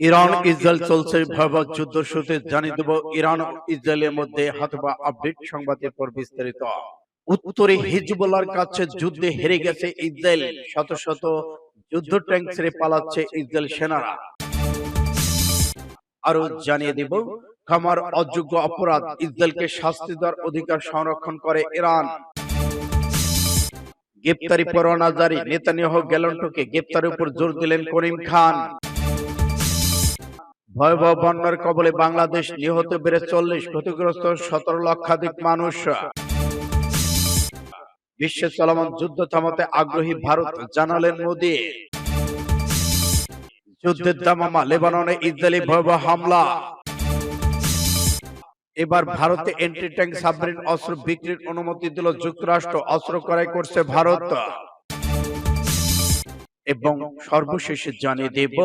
Iran Israel চলছে ভয়াবহ যুদ্ধ শুরুতে জানিয়ে দেব ইরান ইসরায়েলের মধ্যে হতবা আপডেট সংবাদের পর বিস্তারিত। উত্তরে হিজবুল্লাহর কাছে যুদ্ধে হেরে গেছে ইসরায়েল। শত শত যুদ্ধ ট্যাঙ্ক ছেড়ে পালাচ্ছে ইসরায়েল সেনারা। আরও জানিয়ে দেব খামার অযোগ্য অপরাধ ইসরায়েলকে শাস্তি দেওয়ার অধিকার সংরক্ষণ করে ইরান। গ্রেপ্তারি পরোয়ানা জারি নেতানিয়াহু গ্যালন্টকে গ্রেপ্তারের উপর জোর দিলেন করিম খান। ভয়াবহ বন্যার কবলে বাংলাদেশ নিহত বেড়ে চল্লিশ ক্ষতিগ্রস্ত সতেরো লক্ষাধিক মানুষ। বিশ্বে চলমান যুদ্ধ থামাতে আগ্রহী ভারত জানালেন মোদী। যুদ্ধের দামামা লেবাননে ইসরায়েলি ভয়াবহ হামলা। এবার ভারতে এন্টি ট্যাঙ্ক সাবমেরিন অস্ত্র বিক্রির অনুমতি দিল যুক্তরাষ্ট্র, অস্ত্র ক্রয় করছে ভারত। এবং সর্বশেষে জানিয়ে দেব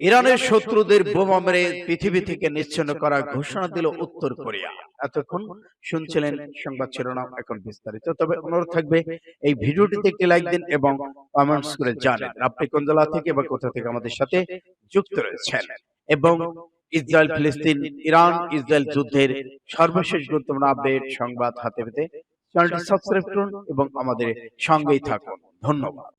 ইরানের শত্রুদের বোমা মেরে পৃথিবী থেকে নিচ্ছিন্ন করার ঘোষণা দিল উত্তর কোরিয়া। এতক্ষণ শুনছিলেন সংবাদ শিরোনাম এখন বিস্তারিত। তবে অনুরোধ থাকবে এই ভিডিওটিতে একটি লাইক দিন এবং কমেন্টস করে জানেন। আপনি কোন জেলা থেকে বা কোথা থেকে আমাদের সাথে যুক্ত রয়েছেন এবং ইসরায়েল ফিলিস্তিন ইরান ইসরায়েল যুদ্ধের সর্বশেষ গুরুত্বপূর্ণ আপডেট সংবাদ হাতে পেতে চ্যানেলটি সাবস্ক্রাইব করুন এবং আমাদের সঙ্গেই থাকুন। ধন্যবাদ।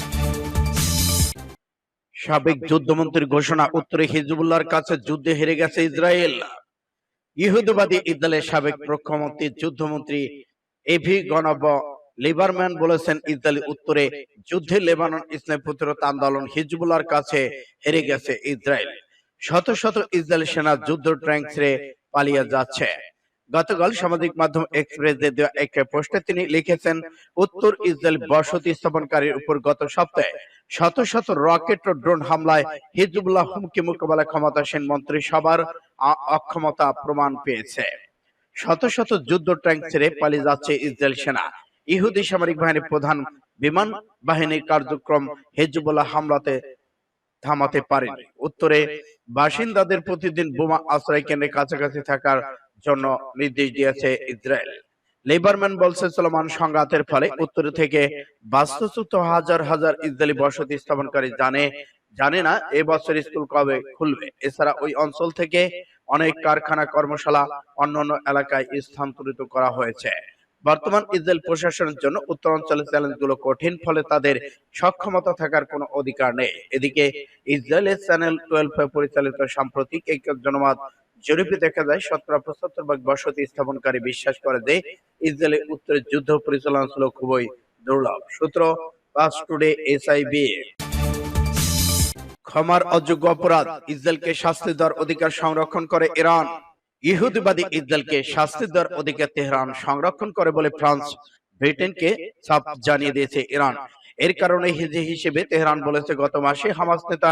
সাবেক যুদ্ধমন্ত্রীর ঘোষণা উত্তরে হিজবুল্লাহর কাছে যুদ্ধে হেরে গেছে ইসরায়েল। ইহুদিবাদী ইসরায়েলের সাবেক প্রক্ষমন্ত্রী যুদ্ধমন্ত্রী এভি গণব লিবারম্যান বলেছেন ইসরায়েল উত্তরে যুদ্ধে লেবানন ইসলাম প্রতিরোধ আন্দোলন হিজবুল্লাহর কাছে হেরে গেছে ইসরায়েল। শত শত ইসরায়েল সেনা যুদ্ধ ট্যাঙ্ক ছেড়ে পালিয়ে যাচ্ছে। গতকাল সামাজিক মাধ্যম এক্সপ্রেসে দেওয়া এক পোস্টে তিনি লিখেছেন, উত্তর ইসরায়েল বসতি স্থাপনকারীর উপর গত সপ্তাহে শত শত রকেট ও ড্রোন হামলায় হিজবুল্লাহ হুমকি মোকাবেলা ক্ষমতাসীন মন্ত্রিসভার আ- অক্ষমতা প্রমাণ পেয়েছে। শত শত যুদ্ধ ট্যাঙ্ক ছেড়ে পালিয়ে যাচ্ছে ইসরায়েল সেনা। ইহুদি সামরিক বাহিনীর প্রধান বিমান বাহিনীর কার্যক্রম হিজবুল্লাহ হামলাতে থামাতে পারেনি। উত্তরে বাসিন্দাদের প্রতিদিন বোমা আশ্রয় কেন্দ্রের কাছাকাছি থাকার জন্য নির্দেশ দিয়েছে ইসরায়েল। লেবারম্যান বলছে চলমান সংঘাতের ফলে উত্তর থেকে বাস্তুচ্যুত হাজার হাজার ইসরায়েলি বসতি স্থাপনকারী জানে জানে না এবছর স্কুল কবে খুলবে। এছাড়া ওই অঞ্চল থেকে অনেক কারখানা, কর্মশালা অন্যান্য এলাকায় স্থানান্তরিত করা হয়েছে। বর্তমান ইসরায়েল প্রশাসনের জন্য উত্তর উত্তরাঞ্চলের চ্যালেঞ্জগুলো কঠিন, ফলে তাদের সক্ষমতা থাকার কোনো অধিকার নেই। এদিকে ইসরায়েলের চ্যানেল টুয়েলভ পরিচালিত সাম্প্রতিক এক জনমত জরিপে দেখা যায় শতকরা পঁচাত্তর ভাগ বসতি স্থাপনকারী বিশ্বাস করে যে ইসরায়েলের উত্তরে যুদ্ধ পরিচালনা ছিল খুবই দুর্লভ। সূত্র, পাস টুডে এসআইবি ক্ষমার অযোগ্য অপরাধ, ইসরায়েলকে শাস্তি দেওয়ার অধিকার সংরক্ষণ করে ইরান। ইহুদিবাদী ইসরায়েলকে শাস্তি দেওয়ার অধিকার তেহরান সংরক্ষণ করে বলে ফ্রান্স ব্রিটেনকে চাপ জানিয়ে দিয়েছে ইরান। এর কারণে হিজে হিসেবে তেহরান বলেছে গত মাসে হামাস নেতা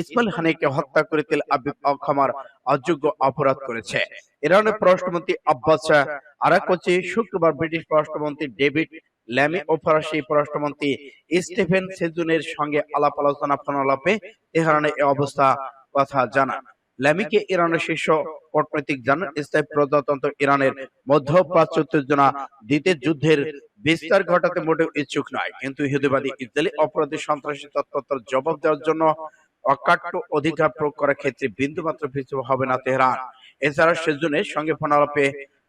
ইসমাইল হানিকে হত্যা করে তেল আবিব অক্ষমার অযোগ্য অপরাধ করেছে। ইরানের পররাষ্ট্রমন্ত্রী আব্বাস আরাকোচি শুক্রবার ব্রিটিশ পররাষ্ট্রমন্ত্রী ডেভিড ল্যামি ও ফরাসি পররাষ্ট্রমন্ত্রী স্টিফেন সেজুনের সঙ্গে আলাপ আলোচনা ফোনালাপে তেহরানে এ অবস্থা কথা জানান। ল্যামিকে ইরানের শীর্ষ কূটনৈতিক জানান ইসলাম প্রজাতন্ত্র ইরানের মধ্যপ্রাচ্য উত্তেজনা দিতে যুদ্ধের বিস্তার ঘটাতে মোটেও ইচ্ছুক নয় কিন্তু ইহুদিবাদী ইসরায়েলি অপরাধী সন্ত্রাসী তৎপরতার জবাব দেওয়ার জন্য অকাট্য অধিকার প্রয়োগ করার ক্ষেত্রে বিন্দুমাত্র পিছু হবে না তেহরান এছাড়া সেজনের সঙ্গে ফোনালাপে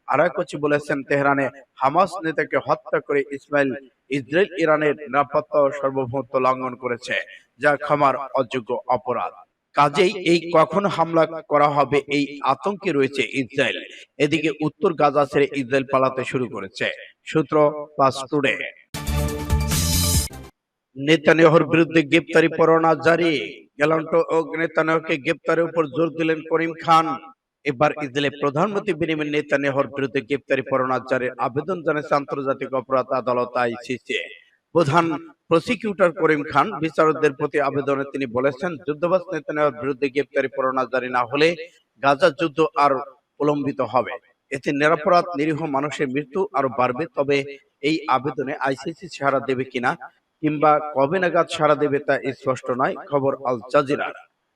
আরাকোচি বলেছেন তেহরানে হামাস নেতাকে হত্যা করে ইসমাইল ইসরায়েল ইরানের নিরাপত্তা সার্বভৌমত্ব লঙ্ঘন করেছে যা ক্ষমার অযোগ্য অপরাধ কাজেই এই কখন হামলা করা হবে এই আতঙ্কে রয়েছে ইসরায়েল। এদিকে উত্তর গাজা ছেড়ে ইসরায়েল পালাতে শুরু করেছে। সূত্র পাস টুডে। নেতানিয়াহুর বিরুদ্ধে গ্রেপ্তারি পরোয়ানা জারি। গ্যালান্ট ও নেতানিয়াহুকে গ্রেপ্তারের উপর জোর দিলেন করিম খান। এবার ইসরায়েলের প্রধানমন্ত্রী বেনিয়ামিন নেতানিয়াহুর বিরুদ্ধে গ্রেপ্তারি পরোয়ানা জারির আবেদন জানিয়েছে আন্তর্জাতিক অপরাধ আদালত আইসিসি। প্রধান প্রসিকিউটর করিম খান বিচারকদের প্রতি আবেদনে তিনি বলেছেন যুদ্ধবাজ নেতানিয়াহুর বিরুদ্ধে গ্রেপ্তারি পরোয়ানা জারি না হলে গাজা যুদ্ধ আর প্রলম্বিত হবে। এতে নিরাপরাধ নিরীহ মানুষের মৃত্যু আরও বাড়বে তবে এই আবেদনে আইসিসি সাড়া দেবে কিনা কিংবা কবে নাগাদ সাড়া দেবে তা স্পষ্ট নয়। খবর আল জাজিরা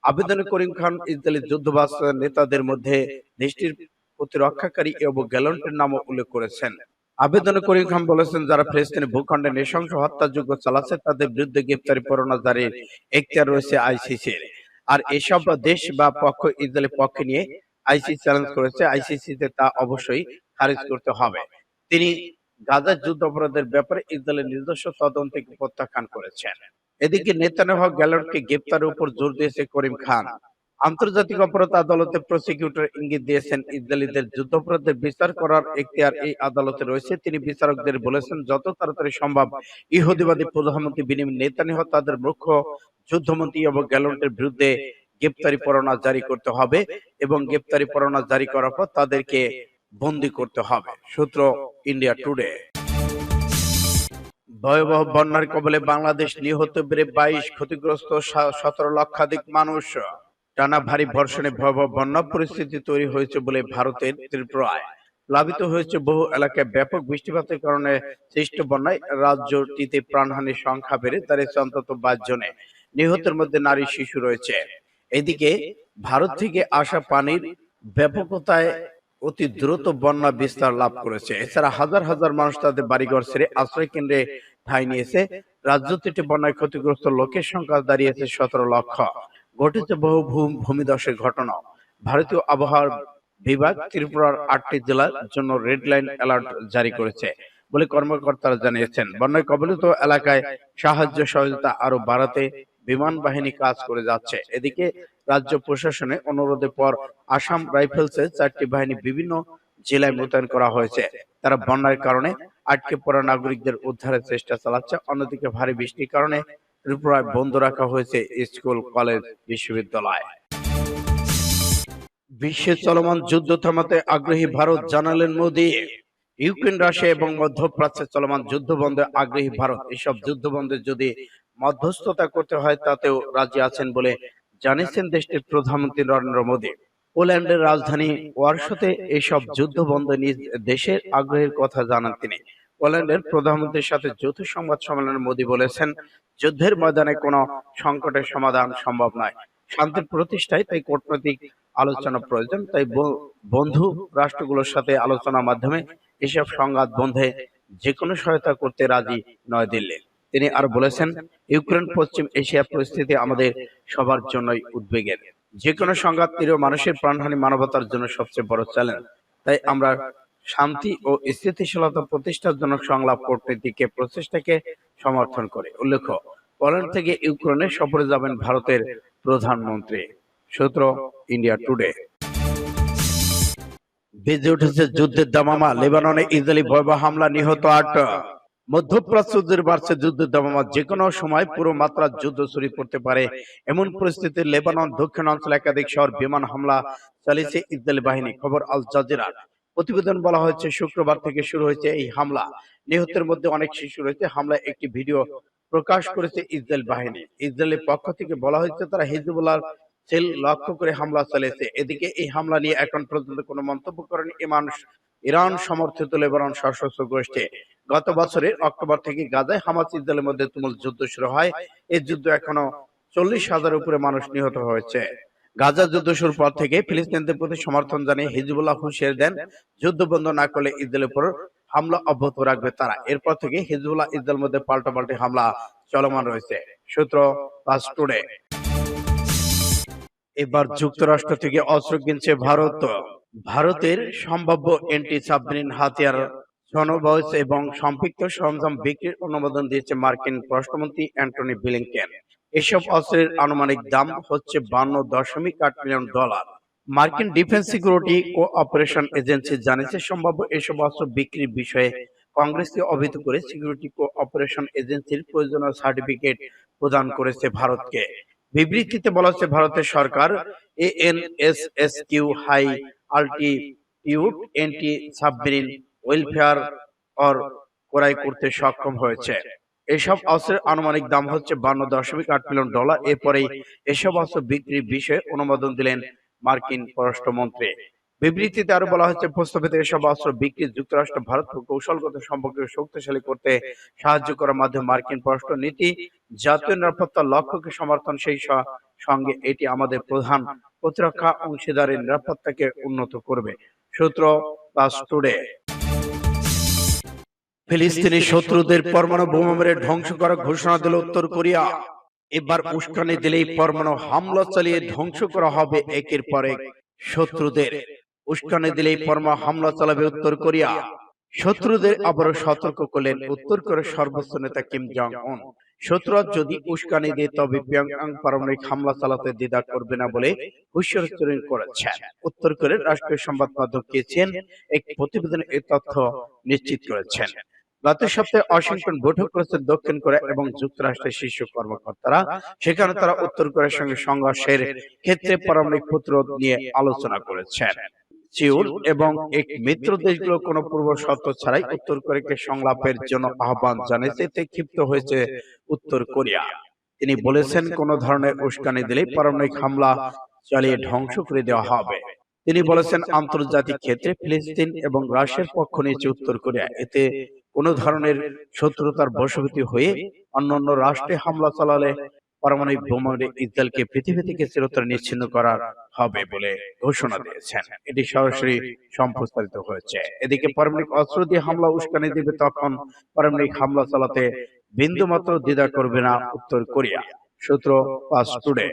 আবেদনে করিম খান ইসরায়েলি যুদ্ধবাজ নেতাদের মধ্যে দেশটির প্রতিরক্ষাকারী এবং গ্যালন্টের নামও উল্লেখ করেছেন। আবেদনে করিম খান বলেছেন যারা ফিলিস্তিনের ভূখণ্ডে নৃশংস হত্যাযোগ্য চালাচ্ছে তাদের বিরুদ্ধে গ্রেপ্তারি পরোয়ানা জারির এখতিয়ার রয়েছে আইসিসির আর এসব দেশ বা পক্ষ ইসরায়েলের পক্ষে নিয়ে আইসিসি চ্যালেঞ্জ করেছে আইসিসিতে তা অবশ্যই খারিজ করতে হবে। তিনি গাজার যুদ্ধ অপরাধের ব্যাপারে ইসরায়েলের নিজস্ব তদন্তকে প্রত্যাখ্যান করেছেন। এদিকে নেতানিয়াহু গ্যালার্টকে গ্রেপ্তারের উপর জোর দিয়েছে করিম খান। আন্তর্জাতিক অপরাধ আদালতে প্রসিকিউটর ইঙ্গিত দিয়েছেন ইসরায়েলিদের যুদ্ধাপরাধের বিচার করার এখতিয়ার এই আদালতে রয়েছে। তিনি বিচারকদের বলেছেন, যত তাড়াতাড়ি সম্ভব ইহুদিবাদী প্রধানমন্ত্রী বিনিময় নেতানিয়াহু তাদের মুখ্য যুদ্ধমন্ত্রী এবং গ্যালান্টের বিরুদ্ধে গ্রেপ্তারি পরোয়ানা জারি করতে হবে এবং গ্রেপ্তারি পরোয়ানা জারি করার পর তাদেরকে বন্দি করতে হবে। সূত্র ইন্ডিয়া টুডে। ভয়াবহ বন্যার কবলে বাংলাদেশ নিহত বেড়ে বাইশ ক্ষতিগ্রস্ত সতেরো লক্ষাধিক মানুষ। টানা ভারী বর্ষণে ভয়াবহ বন্যা পরিস্থিতি তৈরি হয়েছে বলে ভারতের ত্রিপুরায় প্লাবিত হয়েছে বহু এলাকায় ব্যাপক বৃষ্টিপাতের কারণে সৃষ্ট বন্যায় রাজ্যটিতে প্রাণহানির সংখ্যা বেড়ে দাঁড়িয়েছে অন্তত বাইশ জনে। নিহতের মধ্যে নারী, শিশু রয়েছে। এদিকে ভারত থেকে আসা পানির ব্যাপকতায় অতি দ্রুত বন্যা বিস্তার লাভ করেছে। এছাড়া হাজার হাজার মানুষ তাদের বাড়িঘর ছেড়ে আশ্রয় কেন্দ্রে ঠাঁই নিয়েছে। রাজ্যটিতে বন্যায় ক্ষতিগ্রস্ত লোকের সংখ্যা দাঁড়িয়েছে সতেরো লক্ষ। ঘটেছে বহু ভূ- ভূমিধসের ঘটনা। ভারতীয় আবহাওয়ার বিভাগ ত্রিপুরার আটটি জেলার জন্য রেড লাইন অ্যালার্ট জারি করেছে বলে কর্মকর্তারা জানিয়েছেন। বন্যায় কবলিত এলাকায় সাহায্য সহযোগিতা আরও বাড়াতে বিমান বাহিনী কাজ করে যাচ্ছে। এদিকে রাজ্য প্রশাসনের অনুরোধের পর আসাম রাইফেলসের চারটি বাহিনী বিভিন্ন জেলায় মোতায়েন করা হয়েছে। তারা বন্যার কারণে আটকে পড়া নাগরিকদের উদ্ধারের চেষ্টা চালাচ্ছে। অন্যদিকে ভারী বৃষ্টির কারণে ত্রিপুরায় বন্ধ রাখা হয়েছে স্কুল, কলেজ, বিশ্ববিদ্যালয়। বিশ্বে চলমান যুদ্ধ থামাতে আগ্রহী ভারত জানালেন মোদী। ইউক্রেন, রাশিয়া এবং মধ্যপ্রাচ্যে চলমান যুদ্ধ বন্ধে আগ্রহী ভারত। এসব যুদ্ধ বন্ধে যদি মধ্যস্থতা করতে হয়, তাতেও রাজি আছেন বলে জানিয়েছেন দেশটির প্রধানমন্ত্রী নরেন্দ্র মোদী। পোল্যান্ডের রাজধানী ওয়ারশোতে এসব যুদ্ধ বন্ধে নিজ দেশের আগ্রহের কথা জানান তিনি। পোল্যান্ডের প্রধানমন্ত্রীর সাথে যৌথ সংবাদ সম্মেলনে মোদী বলেছেন, যুদ্ধের ময়দানে কোনো সংকটের সমাধান সম্ভব নয়। শান্তির প্রতিষ্ঠায় তাই কূটনৈতিক আলোচনা প্রয়োজন। তাই বন্ধু রাষ্ট্রগুলোর সাথে আলোচনার মাধ্যমে এসব সংঘাত বন্ধে যে কোনো সহায়তা করতে রাজি নয় দিল্লি। তিনি আর বলেছেন, ইউক্রেন পশ্চিম এশিয়া পরিস্থিতি আমাদের সবার জন্যই উদ্বেগের। যে কোনো সংঘাত নিরীহ মানুষের প্রাণহানি মানবতার জন্য সবচেয়ে বড় চ্যালেঞ্জ। তাই আমরা শান্তি ও স্থিতিশীলতা প্রতিষ্ঠার জন্য সংলাপ কূটনীতিকে প্রচেষ্টাকে সমর্থন করে। উল্লেখ্য পোল্যান্ড থেকে ইউক্রেনে সফরে যাবেন ভারতের প্রধানমন্ত্রী। সূত্র ইন্ডিয়া টুডে। বেজে উঠেছে যুদ্ধের দামামা লেবাননে ইসরায়েলি ভয়াবহ হামলা নিহত আট। মধ্যপ্রাচ্য জুড়ে বাড়ছে যুদ্ধের দামামা যে কোনো সময় পুরো মাত্রার যুদ্ধ ছড়িয়ে পড়তে পারে। এমন পরিস্থিতি লেবানন দক্ষিণ অঞ্চলে একাধিক শহর বিমান হামলা চালিয়েছে ইসরায়েলি বাহিনী। খবর আল জাজিরা। প্রতিবেদন বলা হয়েছে, শুক্রবার থেকে শুরু হয়েছে এই হামলা। নিহতের মধ্যে অনেক শিশু রয়েছে। হামলায় একটি ভিডিও প্রকাশ করেছে ইসরায়েল বাহিনী। ইসরায়েলের পক্ষ থেকে বলা হয়েছে, তারা হিজবুল্লাহ সেল লক্ষ্য করে হামলা চালিয়েছে। এদিকে এই হামলা নিয়ে এখন পর্যন্ত কোনো মন্তব্য করেনি ইমান, ইরান সমর্থিত লেবানন সশস্ত্র গোষ্ঠী। গত বছরের অক্টোবর থেকে গাজায় হামাস ইসরায়েলের মধ্যে তুমুল যুদ্ধ শুরু হয়। এই যুদ্ধ এখনও চল্লিশ হাজার উপরে মানুষ নিহত হয়েছে। গাজা যুদ্ধ শুরুর পর থেকে ফিলিস্তিনদের প্রতি সমর্থন জানিয়ে হিজবুল্লাহ হুঁশিয়ার দেন, যুদ্ধ বন্ধ না করলে ইসরায়েলের উপর হামলা অব্যাহত রাখবে তারা। এরপর থেকে হিজবুল্লাহ ইসরায়েলের মধ্যে পাল্টাপাল্টি হামলা চলমান রয়েছে। সূত্র পাস টুডে এবার যুক্তরাষ্ট্র থেকে অস্ত্র কিনছে ভারত। ভারতের সম্ভাব্য এন্টি সাবমেরিন হাতিয়ার সনবয়স এবং সম্পৃক্ত সরঞ্জাম বিক্রির অনুমোদন দিয়েছে মার্কিন পররাষ্ট্রমন্ত্রী অ্যান্টনি ব্লিংকেন। এসব অস্ত্রের আনুমানিক দাম হচ্ছে বান্ন দশমিক আট মিলিয়ন ডলার। মার্কিন defence security cooperation agency জানিয়েছে সম্ভাব্য এসব অস্ত্র বিক্রির বিষয়ে কংগ্রেসকে অবহিত করে সিকিউরিটি কো অপারেশন এজেন্সির প্রয়োজনীয় সার্টিফিকেট প্রদান করেছে ভারতকে। বিবৃতিতে বলা হচ্ছে ভারতের সরকার এএনএসএস Q high altitude anti submarine warfare or ক্রয় করতে সক্ষম হয়েছে। এসব অস্ত্রের আনুমানিক দাম হচ্ছে বান্ন দশমিক আট মিলিয়ন ডলার। এরপরেই এসব অস্ত্র বিক্রির বিষয়ে অনুমোদন দিলেন মার্কিন পররাষ্ট্রমন্ত্রী। বিবৃতিতে আরও বলা হচ্ছে প্রস্তাবিত এসব অস্ত্র বিক্রি যুক্তরাষ্ট্র ভারত কৌশলগত সম্পর্কে শক্তিশালী করতে সাহায্য করার মাধ্যমে মার্কিন পররাষ্ট্র নীতি জাতীয় নিরাপত্তার লক্ষ্যকে সমর্থন সেই সঙ্গে এটি আমাদের প্রধান প্রতিরক্ষা অংশীদারের নিরাপত্তাকে উন্নত করবে। সূত্র টুডে। ফিলিস্তিনি শত্রুদের পরমাণু বোমা মেরে ধ্বংস করার ঘোষণা দিল উত্তর কোরিয়া। এবার উস্কানি দিলেই পরমাণু হামলা চালিয়ে ধ্বংস করা হবে একের পর এক শত্রুদের। উস্কানি দিলেই পরমাণু হামলা চালাবে উত্তর কোরিয়া। শত্রুদের আবারও সতর্ক করলেন উত্তর কোরিয়ার সর্বোচ্চ নেতা কিম জং উন। শত্রুরা যদি উস্কানি দেয় তবে পিয়ংয়াং পারমাণবিক হামলা চালাতে দ্বিধা করবে না বলে হুঁশিয়ারি করেছেন উত্তর কোরিয়ার রাষ্ট্রীয় সংবাদ মাধ্যম কেছেন এক প্রতিবেদনে এই তথ্য নিশ্চিত করেছেন গত সপ্তাহে ওয়াশিংটন বৈঠক করেছেন দক্ষিণ কোরিয়া এবং যুক্তরাষ্ট্রের শীর্ষ কর্মকর্তারা সেখানে তারা উত্তর কোরিয়ার সঙ্গে সংঘর্ষের ক্ষেত্রে পারমাণবিক প্রতিরোধ নিয়ে আলোচনা করেছেন। সিউল এবং এক মিত্র দেশগুলো কোনো পূর্ব শর্ত ছাড়াই উত্তর কোরিয়াকে সংলাপের জন্য আহ্বান জানিয়েছে এতে ক্ষিপ্ত হয়েছে উত্তর কোরিয়া। তিনি বলেছেন কোন ধরনের উস্কানি দিলেই পারমাণবিক হামলা চালিয়ে ধ্বংস করে দেওয়া হবে তিনি বলেছেন আন্তর্জাতিক ক্ষেত্রে ফিলিস্তিন এবং রাশিয়ার পক্ষ নিয়েছে উত্তর কোরিয়া এতে কোন ধরনের শত্রুতার বশবর্তী হয়ে অন্যান্য রাষ্ট্রে হামলা চালালে পারমাণবিক বোমা মেরে ইসরায়েলকে পৃথিবী থেকে চিরতরে নিচ্ছিন্ন করার হবে বলে ঘোষণা দিয়েছেন। এটি সরাসরি সম্প্রসারিত হয়েছে। এদিকে পারমাণবিক অস্ত্র দিয়ে হামলা উস্কানি দিবে তখন পারমাণবিক হামলা চালাতে বিন্দুমাত্র দ্বিধা করবে না উত্তর কোরিয়া, সূত্র পাস টুডে।